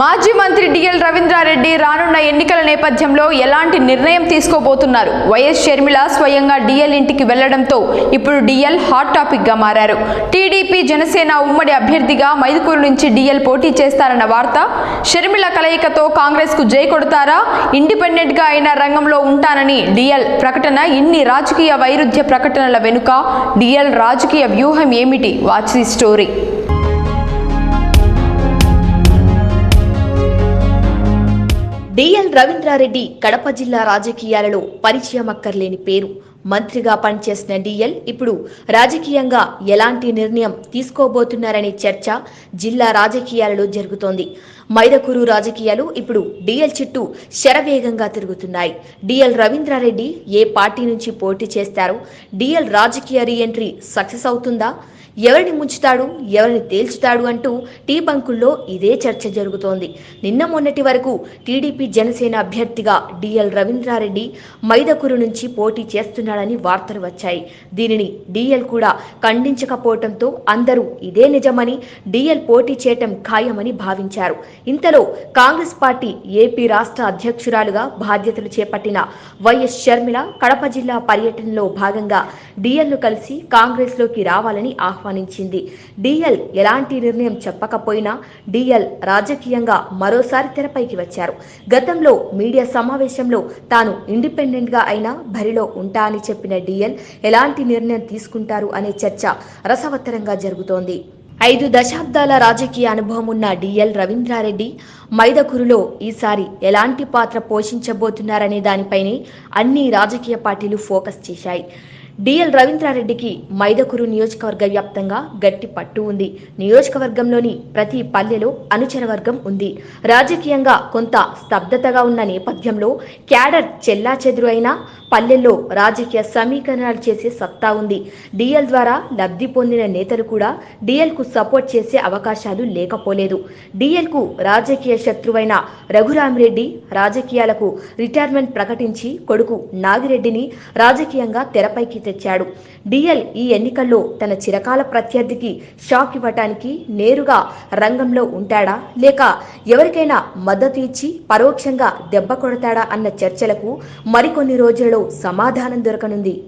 మాజీ మంత్రి డిఎల్ రవీంద్రారెడ్డి రానున్న ఎన్నికల నేపథ్యంలో ఎలాంటి నిర్ణయం తీసుకోబోతున్నారు? వైఎస్ షర్మిల స్వయంగా డిఎల్ ఇంటికి వెళ్ళడంతో ఇప్పుడు డిఎల్ హాట్ టాపిక్గా మారారు. టీడీపీ జనసేన ఉమ్మడి అభ్యర్థిగా మైదుకూరు నుంచి డిఎల్ పోటీ చేస్తారన్న వార్త షర్మిల కలయికతో కాంగ్రెస్కు జై కొడతారా? ఇండిపెండెంట్గా అయిన రంగంలో ఉంటానని డిఎల్ ప్రకటన ఇన్ని రాజకీయ వైరుధ్య ప్రకటనల వెనుక డిఎల్ రాజకీయ వ్యూహం ఏమిటి? Watch the story. DL Ravindra Reddy Kadapa జిల్లా రాజకీయాలలో పరిచయం అక్కర్లేని పేరు. మంత్రిగా పనిచేసిన డిఎల్ ఇప్పుడు రాజకీయంగా ఎలాంటి నిర్ణయం తీసుకోబోతున్నారనే చర్చ జిల్లా రాజకీయాలలో జరుగుతోంది. మైదకూరు రాజకీయాలు ఇప్పుడు డిఎల్ చుట్టూ శరవేగంగా తిరుగుతున్నాయి. డిఎల్ రవీంద్రారెడ్డి ఏ పార్టీ నుంచి పోటీ చేస్తారు డిఎల్ రాజకీయ రీఎంట్రీ సక్సెస్ అవుతుందా ఎవరిని ముంచుతాడు ఎవరిని తేల్చుతాడు అంటూ టీ బంకుల్లో ఇదే చర్చ జరుగుతోంది. నిన్న మొన్నటి వరకు టీడీపీ జనసేన అభ్యర్థిగా డిఎల్ రవీంద్రారెడ్డి మైదకూరు నుంచి పోటీ చేస్తున్నాడని వార్తలు వచ్చాయి. దీనిని డిఎల్ కూడా ఖండించకపోవడంతో అందరూ ఇదే నిజమని డిఎల్ పోటీ చేయటం ఖాయమని భావించారు. ఇంతలో కాంగ్రెస్ పార్టీ ఏపీ రాష్ట్ర అధ్యక్షురాలుగా బాధ్యతలు చేపట్టిన వైఎస్ షర్మిల కడప జిల్లా పర్యటనలో భాగంగా డిఎల్ను కలిసి కాంగ్రెస్లోకి రావాలని ఆహ్వానించింది. డిఎల్ ఎలాంటి నిర్ణయం చెప్పకపోయినా డిఎల్ రాజకీయంగా మరోసారి తెరపైకి వచ్చారు. గతంలో మీడియా సమావేశంలో తాను ఇండిపెండెంట్గా అయినా బరిలో ఉంటా అని చెప్పిన డిఎల్ ఎలాంటి నిర్ణయం తీసుకుంటారు అనే చర్చ రసవత్తరంగా జరుగుతోంది. ఐదు దశాబ్దాల రాజకీయ అనుభవం ఉన్న డిఎల్ రవీంద్రారెడ్డి మైదకూరులో ఈసారి ఎలాంటి పాత్ర పోషించబోతున్నారనే దానిపైనే అన్ని రాజకీయ పార్టీలు ఫోకస్ చేశాయి. డిఎల్ రవీంద్రారెడ్డికి మైదకూరు నియోజకవర్గ వ్యాప్తంగా గట్టి పట్టు ఉంది. నియోజకవర్గంలోని ప్రతి పల్లెలో అనుచర వర్గం ఉంది. రాజకీయంగా కొంత స్తబ్దతగా ఉన్న నేపథ్యంలో క్యాడర్ చెల్లా అయినా పల్లెల్లో రాజకీయ సమీకరణాలు చేసే సత్తా ఉంది. డిఎల్ ద్వారా లబ్ధి పొందిన నేతలు కూడా డిఎల్కు సపోర్ట్ చేసే అవకాశాలు లేకపోలేదు. డిఎల్కు రాజకీయ శత్రువైన రఘురామిరెడ్డి రాజకీయాలకు రిటైర్మెంట్ ప్రకటించి కొడుకు నాగిరెడ్డిని రాజకీయంగా తెరపైకి తెచ్చాడు. డిఎల్ ఈ ఎన్నికల్లో తన చిరకాల ప్రత్యర్థికి షాక్ ఇవ్వటానికి నేరుగా రంగంలో ఉంటాడా? లేక ఎవరికైనా మద్దతు ఇచ్చి పరోక్షంగా దెబ్బ కొడతాడా? అన్న చర్చలకు మరికొన్ని రోజుల్లో సమాధానం దొరకనుంది.